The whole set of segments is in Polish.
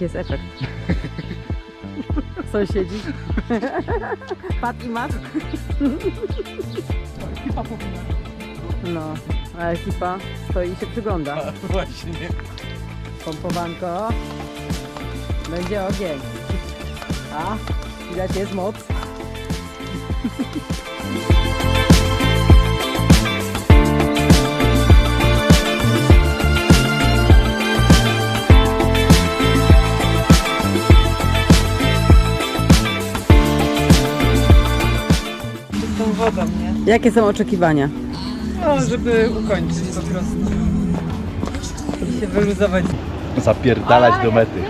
jest efekt. Sąsiedzi. Pat i mat. Ekipa powinna. No, a ekipa stoi i się przygląda. Właśnie. Pompowanko. Będzie ogień. A, widać jest moc. Tą wodą, nie? Jakie są oczekiwania? No, żeby ukończyć po prostu. Żeby się wyluzować. Zapierdalać do mety.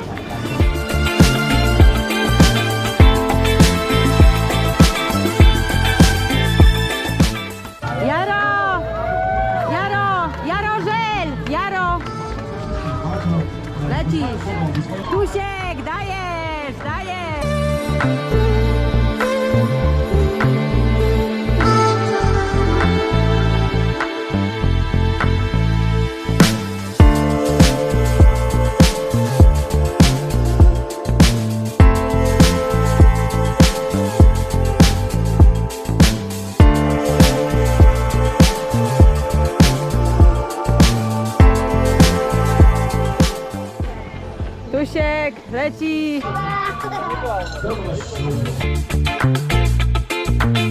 Jaro! Jaro! Jaro żel! Jaro! Lecisz! Tusiek! Dajesz! Dajesz! Krzysiek, leci!